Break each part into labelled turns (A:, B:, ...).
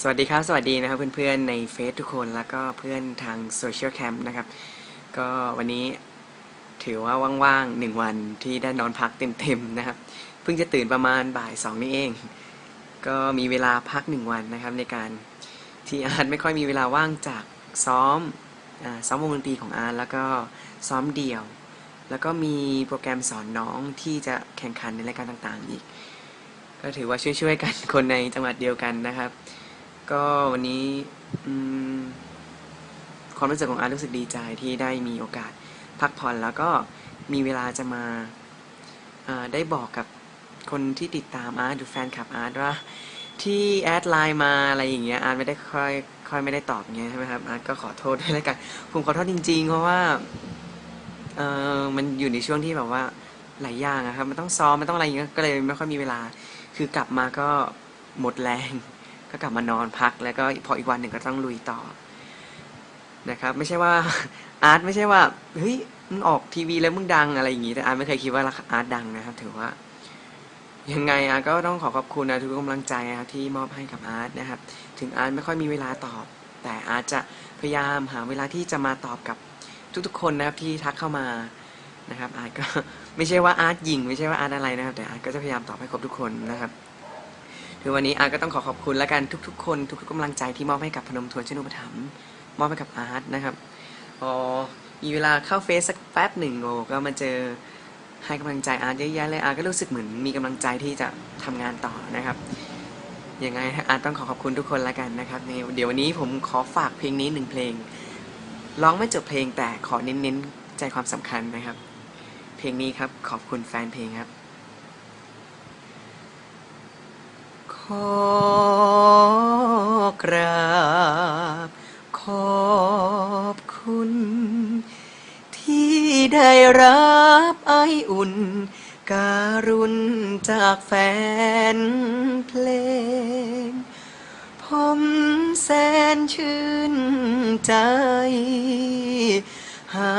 A: สวัสดีครับ สวัสดีนะครับเพื่อนๆในเฟซทุกคนแล้วก็เพื่อนทางโซเชียลแคมป์นะครับ ก็วันนี้ถือว่าว่างๆหนึ่งวันที่ได้นอนพักเต็มๆนะครับ เพิ่งจะตื่นประมาณบ่ายสองนี่เอง ก็มีเวลาพักหนึ่งวันนะครับ ในการที่อาร์ตไม่ค่อยมีเวลาว่างจากซ้อมอซ้อมวงดนตรีของอาร์ตแล้วก็ซ้อมเดี่ยว แล้วก็มีโปรแกรมสอนน้องที่จะแข่งขันในรายการต่างๆอีก ก็ถือว่าช่วยๆกันคนในจังหวัดเดียวกันนะครับ ก็วันนี้ความรู้สึกของอาร์รู้สึกดีใจที่ได้มีโอกาสพักผ่อนแล้วก็มีเวลาจะมาได้บอกกับคนที่ติดตามอาร์ตหรือแฟนคลับอาร์ตว่าที่แอดไลน์มาอะไรอย่างเงี้ยอาร์ตไม่ได้ค่อยค่อยไม่ได้ตอบเงี้ยใช่ไหมครับอาร์ตก็ขอโทษด้วยแล้วกันผมขอโทษจริง ๆ เพราะว่าเออมันอยู่ในช่วงที่แบบว่าหลายอย่างอะครับมันต้องซ้อมมันต้องอะไรอย่างเงี้ยก็เลยไม่ค่อยมีเวลา คือกลับมาก็หมดแรง ก็กลับมานอนพัก แล้วก็พออีกวันหนึ่งก็ต้องลุยต่อนะครับ ไม่ใช่ว่าอาร์ตไม่ใช่ว่าเฮ้ยมึงออกทีวีแล้วมึงดังอะไรอย่างงี้แต่อาร์ตไม่เคยคิดว่าอาร์ตดังนะครับ ถือว่า ยังไงอาร์ตก็ต้องขอขอบคุณนะทุกกำลังใจนะครับที่มอบให้กับอาร์ตนะครับ ถึงอาร์ตไม่ค่อยมีเวลาตอบ แต่อาร์ตจะพยายามหาเวลาที่จะมาตอบกับทุกๆ คนนะครับที่ทักเข้ามานะครับอาร์ตก็ไม่ใช่ว่าอาร์ตยิง ไม่ใช่ว่าอาร์ตอะไรนะครับ แต่อาร์ตก็จะพยายามตอบให้ครบทุกคนนะครับ คือวันนี้อาร์ก็ต้องขอขอบคุณและกันทุก ๆ คนทุกๆกำลังใจที่มอบให้กับพนมทวนชนุปถัมภ์มอบให้กับอาร์ตนะครับพอมีเวลาเข้าเฟซสักแป๊บหนึ่งโอ้ก็มาเจอให้กำลังใจอาร์ตเยอะแยะเลยอาร์ตก็รู้สึกเหมือนมีกำลังใจที่จะทำงานต่อนะครับยังไงอาร์ตต้องขอขอบคุณทุกคนแล้วกันนะครับในเดี๋ยววันนี้ผมขอฝากเพลงนี้หนึ่งเพลงร้องไม่จบเพลงแต่ขอเน้นๆใจความสำคัญนะครับ เพลงนี้ครับขอบคุณแฟนเพลงครับ ขอกราบขอบคุณ ที่ได้รับไออุ่น การุณจากแฟนเพลง ผมแสนชื่นใจ หา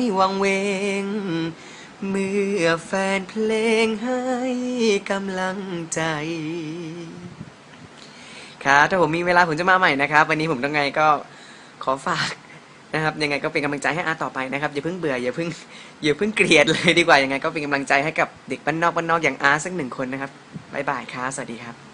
A: ยวังเวง เมื่อแฟนเพลงให้กำลังใจ ครับถ้าผมมีเวลาผมจะมาใหม่นะครับ วันนี้ผมต้องไงก็ขอฝากนะครับยังไงก็เป็นกำลังใจให้อาร์ต่อไปนะครับอย่าเพิ่งเบื่ออย่าเพิ่งอย่าเพิ่งเกลียดเลยดีกว่ายังไงก็เป็นกำลังใจให้กับเด็กบ้านนอกบ้านนอกอย่างอาร์สักหนึ่งคนนะครับบ๊ายบายครับสวัสดีครับ